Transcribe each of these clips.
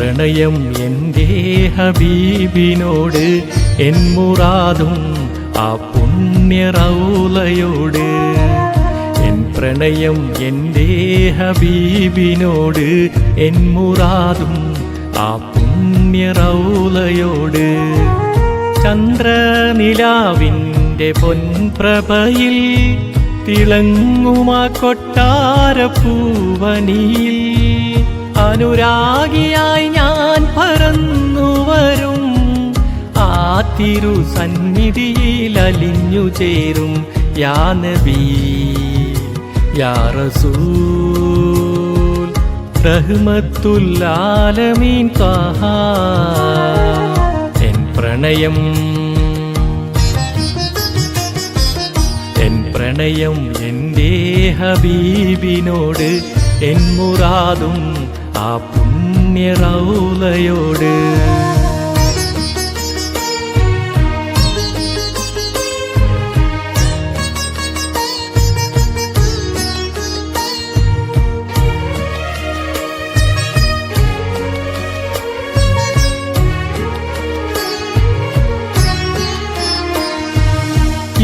പ്രണയം എന്റെ ഹബീബിനോട് എൻ മുറാദും ആ പുണ്യ റൗലയോട് എൻ പ്രണയം എന്റെ ഹബീബിനോട് എൻ മുറാദും ആ പുണ്യ റൗലയോട് ചന്ദ്രനിലാവിന്റെ പൊൻപ്രഭയിൽ തിളങ്ങുമാ കൊട്ടാരപ്പൂവനിയിൽ അനുരാഗിയായി ഞാൻ പറന്നു വരും. ആ തിരു സന്നിധിയിൽ അലിഞ്ഞു ചേരും യാ നബി യാ റസൂൽ. ത്വഹ എൻ പ്രണയം. എൻ പ്രണയം എന്റെ ഹബീബിനോട് എൻ മുറാദും ആ പുണ്യ റൗലയോട്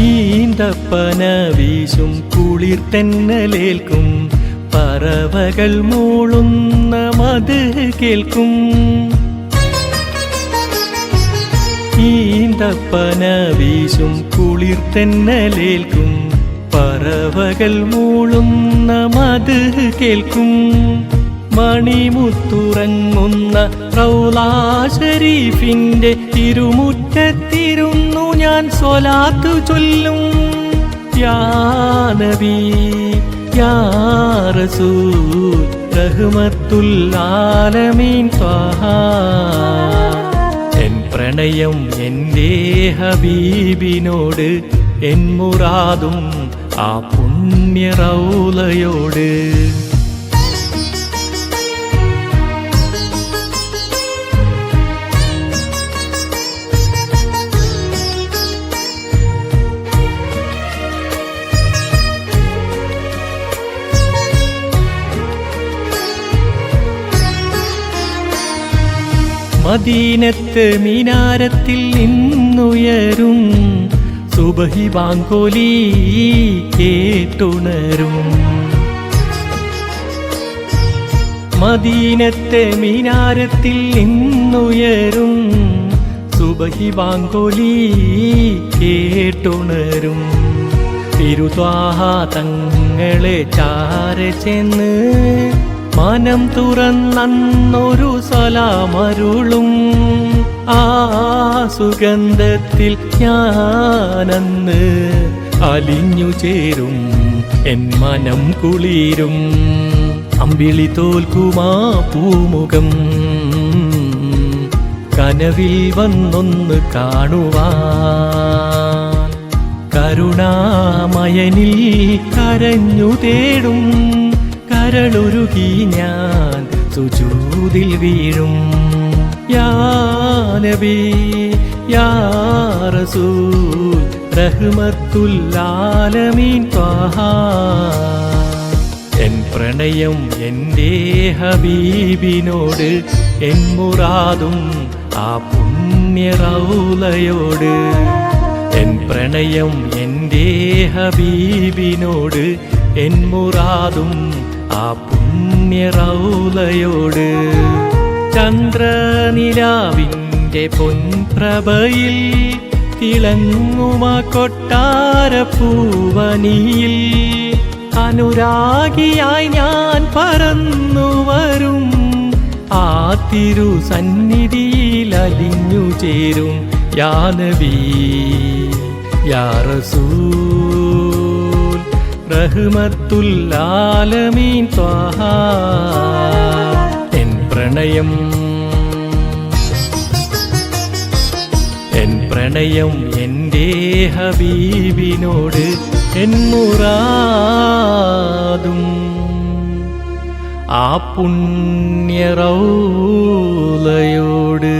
ഈന്തപ്പന വീശും കുളിർ തെന്നലേൽക്കും പറവകൾ മൂളുന്ന മത് കേൾക്കും. ഈന്തപ്പന വീശും കുളിർ തെന്നലേൽക്കും. പറവകൾ മൂളുന്ന മത് കേൾക്കും. മണിമുത്തുറങ്ങുന്ന റൗലാ ഷരീഫിന്റെ തിരുമുറ്റത്തിരുന്നു ഞാൻ സ്വലാത്തു ചൊല്ലും. യാ നബി യാ റസൂൽ റഹ്മത്തുല്ലാലമീൻ ത്വഹ എൻ പ്രണയം എന്റെ ഹബീബിനോട് എൻ മുറാദും ആ പുണ്യ മദീനത്ത് മിനാരത്തിൽ നിന്നുയരും. സുബഹി ബാങ്കോലി കേട്ടുണരും. മദീനത്തെ മിനാരത്തിൽ നിന്നുയരും. സുബഹി ബാങ്കോലി കേട്ടുണരും. തിരുത്വാഹ തങ്ങളെ ചാര ചെന്ന് മനം തുറന്നൊരു സലാമരുളും. ആ സുഗന്ധത്തിൽ ഞാനന്ന് അലിഞ്ഞു ചേരും. എൻ മനം കുളിരും. അമ്പിളി തോൽക്കുമാ പൂമുഖം. കനവിൽ വന്നൊന്ന് കാണുവാൻ. കരുണാമയനിൽ കരഞ്ഞു തേടും. കരളുരുകി ഞാൻ സുജൂതിൽ വീഴും. യാ നബി യാ റസൂൽ റഹ്മത്തുല്ലാലമീൻ ത്വഹ. എൻ പ്രണയം എന്റെ ഹബീബിനോട് എൻ മുറാദും ആ പുണ്യ റൗലയോട് എൻ പ്രണയം എന്റെ ഹബീബിനോട് എൻ മുറാദും ആ പുണ്യ റൗലയോട് ചന്ദ്രനിലാവിന്റെ പൊൻപ്രഭയിൽ തിളങ്ങുമ കൊട്ടാരപ്പൂവനിയിൽ അനുരാഗിയായി ഞാൻ പറന്നു വരും. ആ തിരു സന്നിധിയിൽ അലിഞ്ഞു ചേരും യാ നബി യാ റസൂൽ റഹ്മത്തുല്ലാലമീൻ സ്വാഹ എൻ പ്രണയം എൻ പ്രണയം എന്റെ ഹബീബിനോട് എൻ മുറാദും. ആ പുണ്യ റൗലയോട്